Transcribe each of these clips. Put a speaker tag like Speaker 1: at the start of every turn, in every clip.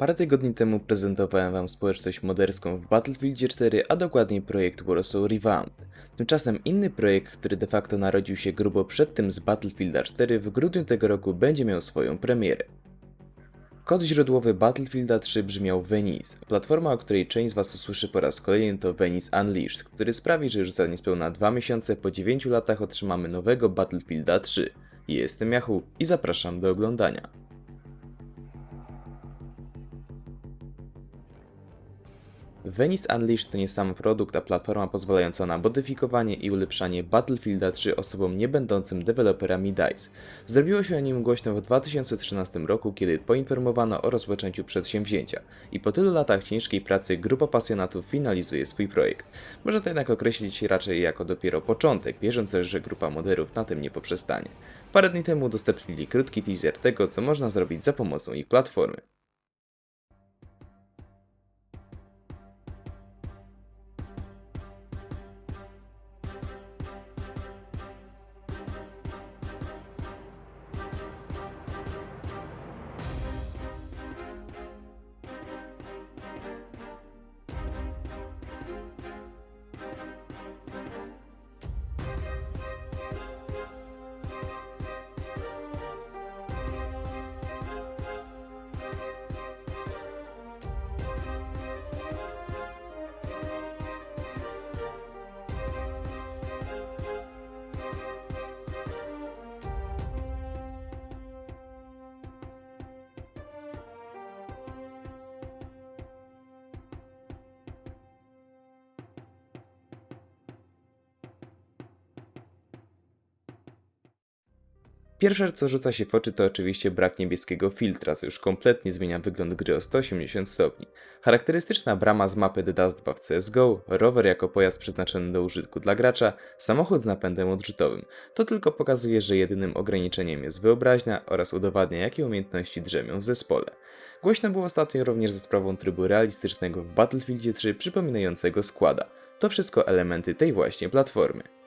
Speaker 1: Parę tygodni temu prezentowałem wam społeczność moderską w Battlefieldzie 4, a dokładniej projekt Warsaw Revamped. Tymczasem inny projekt, który de facto narodził się grubo przed tym z Battlefielda 4 w grudniu tego roku będzie miał swoją premierę. Kod źródłowy Battlefielda 3 brzmiał Venice. Platforma, o której część z Was usłyszy po raz kolejny to Venice Unleashed, który sprawi, że już za niespełna dwa miesiące po 9 latach otrzymamy nowego Battlefielda 3. Jestem Yahoo i zapraszam do oglądania. Venice Unleashed to nie sam produkt, a platforma pozwalająca na modyfikowanie i ulepszanie Battlefielda 3 osobom nie będącym deweloperami DICE. Zrobiło się o nim głośno w 2013 roku, kiedy poinformowano o rozpoczęciu przedsięwzięcia. I po tylu latach ciężkiej pracy grupa pasjonatów finalizuje swój projekt. Można to jednak określić raczej jako dopiero początek, wierząc, że grupa moderów na tym nie poprzestanie. Parę dni temu udostępnili krótki teaser tego, co można zrobić za pomocą ich platformy. Pierwsze co rzuca się w oczy to oczywiście brak niebieskiego filtra, co już kompletnie zmienia wygląd gry o 180 stopni. Charakterystyczna brama z mapy The Dust 2 w CSGO, rower jako pojazd przeznaczony do użytku dla gracza, samochód z napędem odrzutowym. To tylko pokazuje, że jedynym ograniczeniem jest wyobraźnia oraz udowadnia jakie umiejętności drzemią w zespole. Głośno było ostatnio również ze sprawą trybu realistycznego w Battlefieldzie 3 przypominającego składa. To wszystko elementy tej właśnie platformy.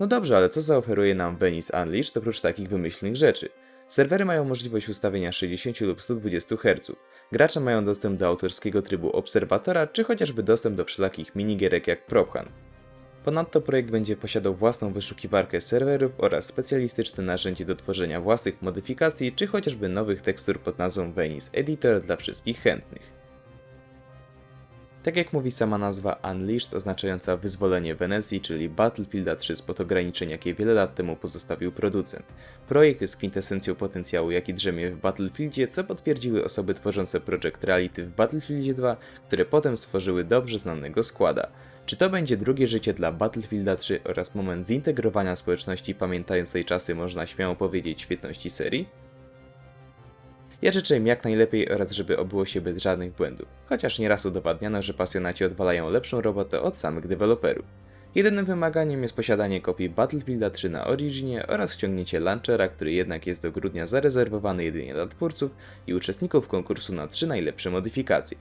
Speaker 1: No dobrze, ale co zaoferuje nam Venice Unleashed oprócz takich wymyślnych rzeczy? Serwery mają możliwość ustawienia 60 lub 120 Hz. Gracze mają dostęp do autorskiego trybu obserwatora, czy chociażby dostęp do wszelakich minigierek jak PropHun. Ponadto projekt będzie posiadał własną wyszukiwarkę serwerów oraz specjalistyczne narzędzie do tworzenia własnych modyfikacji, czy chociażby nowych tekstur pod nazwą Venice Editor dla wszystkich chętnych. Tak jak mówi sama nazwa Unleashed, oznaczająca wyzwolenie Wenecji, czyli Battlefielda 3 spod ograniczeń, jakie wiele lat temu pozostawił producent. Projekt jest kwintesencją potencjału, jaki drzemie w Battlefieldzie, co potwierdziły osoby tworzące Project Reality w Battlefieldzie 2, które potem stworzyły dobrze znanego składa. Czy to będzie drugie życie dla Battlefielda 3 oraz moment zintegrowania społeczności pamiętającej czasy, można śmiało powiedzieć, świetności serii? Ja życzę im jak najlepiej oraz żeby obyło się bez żadnych błędów, chociaż nieraz udowadniano, że pasjonaci odwalają lepszą robotę od samych deweloperów. Jedynym wymaganiem jest posiadanie kopii Battlefielda 3 na Originie oraz ściągnięcie launchera, który jednak jest do grudnia zarezerwowany jedynie dla twórców i uczestników konkursu na 3 najlepsze modyfikacje.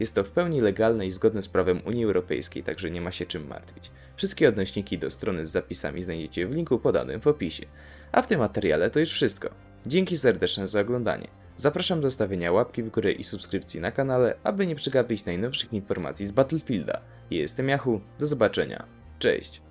Speaker 1: Jest to w pełni legalne i zgodne z prawem Unii Europejskiej, także nie ma się czym martwić. Wszystkie odnośniki do strony z zapisami znajdziecie w linku podanym w opisie. A w tym materiale to już wszystko. Dzięki serdeczne za oglądanie. Zapraszam do stawienia łapki w górę i subskrypcji na kanale, aby nie przegapić najnowszych informacji z Battlefielda. Jestem Yahoo, do zobaczenia. Cześć!